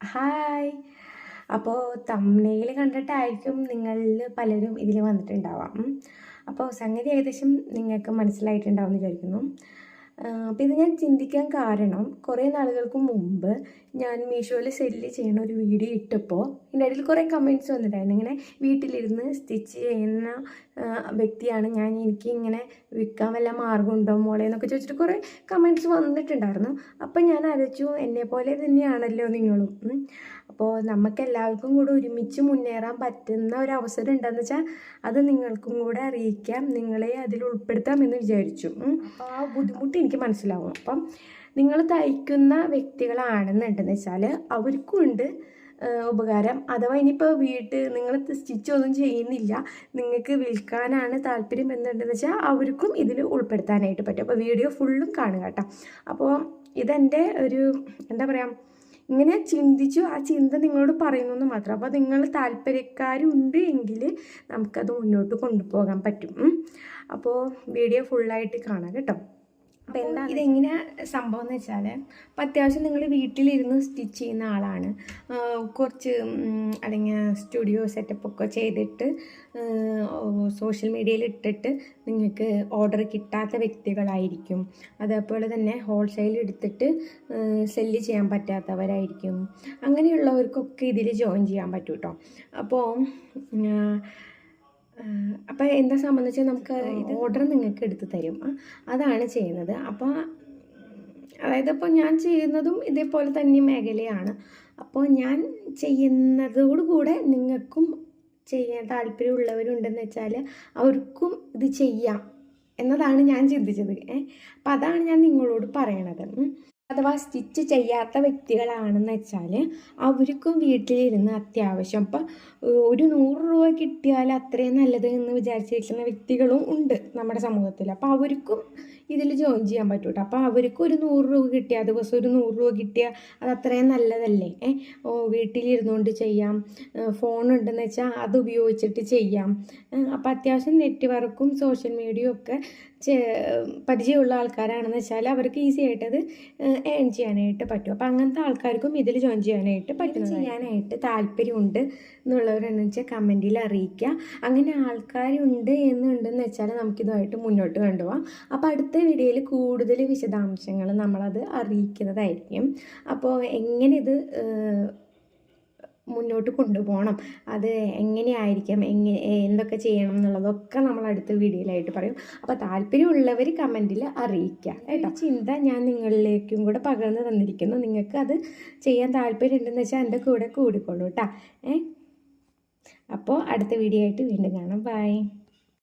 Hi അപ്പോൾ തമ്മനയിൽ കണ്ടിട്ടായിരിക്കും നിങ്ങളിൽ പലരും ഇതിൽ വന്നിട്ടുണ്ടാവാം. അപ്പോൾ സംഗതി ഏകദേശം നിങ്ങൾക്ക് മനസ്സിലായിട്ടുണ്ടാവും എന്ന് വിചാരിക്കുന്നു. അപ്പോൾ ഇത് ഞാൻ ചിന്തിക്കാൻ കാരണം കുറേ നാളുകൾക്ക് മുമ്പ് ഞാൻ മീഷോയിൽ സെല്ല് ചെയ്യുന്ന ഒരു വീഡിയോ ഇട്ടപ്പോൾ എന്റെ ഇടയിൽ കുറേ കമന്റ്സ് വന്നിട്ടായിരുന്നു ഇങ്ങനെ വീട്ടിലിരുന്ന് സ്റ്റിച്ച് ചെയ്യുന്ന വ്യക്തിയാണ് ഞാൻ. എനിക്ക് ഇങ്ങനെ വിൽക്കാൻ വല്ല മാർഗമുണ്ടോ മോളെ എന്നൊക്കെ ചോദിച്ചിട്ട് കുറേ കമന്റ്സ് വന്നിട്ടുണ്ടായിരുന്നു. അപ്പോൾ ഞാൻ ആലോചിച്ചു എന്നെ പോലെ തന്നെയാണല്ലോ നിങ്ങളും. അപ്പോൾ നമുക്ക് എല്ലാവർക്കും കൂടെ ഒരുമിച്ച് മുന്നേറാൻ പറ്റുന്ന ഒരു അവസരം ഉണ്ടെന്ന് വെച്ചാൽ അത് നിങ്ങൾക്കും കൂടെ അറിയിക്കാം. നിങ്ങളെ അതിൽ ഉൾപ്പെടുത്താം എന്ന് വിചാരിച്ചു. അപ്പോൾ ആ ബുദ്ധിമുട്ട് എനിക്ക് മനസ്സിലാവും. അപ്പം നിങ്ങൾ തയ്ക്കുന്ന വ്യക്തികളാണെന്നുണ്ടെന്ന് വെച്ചാൽ അവർക്കും ഉണ്ട് ഏഹ് ഉപകാരം. അഥവാ ഇനിയിപ്പോൾ വീട്ട് നിങ്ങൾ സ്റ്റിച്ച് ഒന്നും ചെയ്യുന്നില്ല നിങ്ങൾക്ക് വിൽക്കാനാണ് താല്പര്യം എന്നുണ്ടെന്ന് വെച്ചാൽ അവർക്കും ഇതിൽ ഉൾപ്പെടുത്താനായിട്ട് പറ്റും. അപ്പോൾ വീഡിയോ ഫുള്ളും കാണുക കേട്ടോ. അപ്പോൾ ഇതെന്റെ ഒരു എന്താ പറയുക ഇങ്ങനെ ചിന്തിച്ചു ആ ചിന്ത നിങ്ങളോട് പറയുന്നു മാത്രം. അപ്പോൾ നിങ്ങൾ താല്പര്യക്കാരുണ്ട് എങ്കിൽ നമുക്കത് മുന്നോട്ട് കൊണ്ടുപോകാൻ പറ്റും. അപ്പോൾ വീഡിയോ ഫുള്ളായിട്ട് കാണാം കേട്ടോ. അപ്പോൾ ഇതെങ്ങനെ സംഭവം എന്ന് വെച്ചാൽ അപ്പോൾ അത്യാവശ്യം നിങ്ങൾ വീട്ടിലിരുന്ന് സ്റ്റിച്ച് ചെയ്യുന്ന ആളാണ്. കുറച്ച് അല്ലെങ്കിൽ സ്റ്റുഡിയോ സെറ്റപ്പ് ഒക്കെ ചെയ്തിട്ട് സോഷ്യൽ മീഡിയയിൽ ഇട്ടിട്ട് നിങ്ങൾക്ക് ഓർഡർ കിട്ടാത്ത വ്യക്തികളായിരിക്കും. അതേപോലെ തന്നെ ഹോൾസെയിൽ എടുത്തിട്ട് സെല്ല് ചെയ്യാൻ പറ്റാത്തവരായിരിക്കും. അങ്ങനെയുള്ളവർക്കൊക്കെ ഇതിൽ ജോയിൻ ചെയ്യാൻ പറ്റും കേട്ടോ അപ്പോൾ അപ്പോൾ എന്താ സംബന്ധിച്ചാൽ നമുക്ക് ഇത് ഓർഡർ നിങ്ങൾക്ക് എടുത്ത് തരും. അതാണ് ചെയ്യുന്നത്. അപ്പോൾ അതായത് ഇപ്പോൾ ഞാൻ ചെയ്യുന്നതും ഇതേപോലെ തന്നെ മേഖലയാണ്. അപ്പോൾ ഞാൻ ചെയ്യുന്നതോടുകൂടെ നിങ്ങൾക്കും ചെയ്യാൻ താല്പര്യമുള്ളവരുണ്ടെന്ന് വെച്ചാൽ അവർക്കും ഇത് ചെയ്യാം എന്നതാണ് ഞാൻ ചിന്തിച്ചത്. ഏഹ് അപ്പം അതാണ് ഞാൻ നിങ്ങളോട് പറയണത്. അഥവാ സ്റ്റിച്ച് ചെയ്യാത്ത വ്യക്തികളാണെന്ന് വെച്ചാൽ അവർക്കും വീട്ടിലിരുന്ന് അത്യാവശ്യം. ഇപ്പം ഒരു നൂറ് രൂപ കിട്ടിയാൽ അത്രയും നല്ലത് എന്ന് വിചാരിച്ചിരിക്കുന്ന വ്യക്തികളും ഉണ്ട് നമ്മുടെ സമൂഹത്തിൽ അപ്പോൾ അവർക്കും ഇതിൽ ജോയിൻ ചെയ്യാൻ പറ്റും കേട്ടോ അപ്പോൾ അവർക്കും ഒരു നൂറ് രൂപ കിട്ടിയാൽ ദിവസം ഒരു നൂറ് രൂപ കിട്ടിയാൽ അത് അത്രയും നല്ലതല്ലേ? ഏ ഓ വീട്ടിലിരുന്നുകൊണ്ട് ചെയ്യാം. ഫോൺ ഉണ്ടെന്ന് വെച്ചാൽ അത് ഉപയോഗിച്ചിട്ട് ചെയ്യാം. അപ്പോൾ അത്യാവശ്യം നെറ്റ്വർക്കും സോഷ്യൽ മീഡിയയും ഒക്കെ പരിചയമുള്ള ആൾക്കാരാണെന്ന് വെച്ചാൽ അവർക്ക് ഈസി ആയിട്ട് അത് ഏൺ ചെയ്യാനായിട്ട് പറ്റും. അപ്പോൾ അങ്ങനത്തെ ആൾക്കാർക്കും ഇതിൽ ജോയിൻ ചെയ്യാനായിട്ട് പറ്റും ചെയ്യാനായിട്ട് താല്പര്യമുണ്ട് എന്നുള്ളവരെന്ന് വെച്ചാൽ കമന്റിൽ അറിയിക്കുക അങ്ങനെ ആൾക്കാരുണ്ട് എന്നുണ്ടെന്ന് വെച്ചാൽ നമുക്കിതുമായിട്ട് മുന്നോട്ട് കൊണ്ടുപോകാം അപ്പോൾ അടുത്ത വീഡിയോയിൽ കൂടുതൽ വിശദാംശങ്ങൾ നമ്മളത് അറിയിക്കുന്നതായിരിക്കും. അപ്പോൾ എങ്ങനെ ഇത് മുന്നോട്ട് കൊണ്ടുപോകണം. അത് എങ്ങനെയായിരിക്കും? എങ്ങനെ എന്തൊക്കെ ചെയ്യണം എന്നുള്ളതൊക്കെ നമ്മൾ അടുത്ത വീഡിയോയിലായിട്ട് പറയും. അപ്പോൾ താല്പര്യമുള്ളവർ കമന്റിൽ അറിയിക്കുക കേട്ടോ. ചിന്ത ഞാൻ നിങ്ങളിലേക്കും കൂടെ പകർന്നു തന്നിരിക്കുന്നു. നിങ്ങൾക്ക് അത് ചെയ്യാൻ താല്പര്യം ഉണ്ടെന്ന് വെച്ചാൽ എന്റെ കൂടെ കൂടിക്കോളൂ കേട്ടോ. ഏ? അപ്പോൾ അടുത്ത വീഡിയോ ആയിട്ട് വീണ്ടും കാണാം. ബൈ.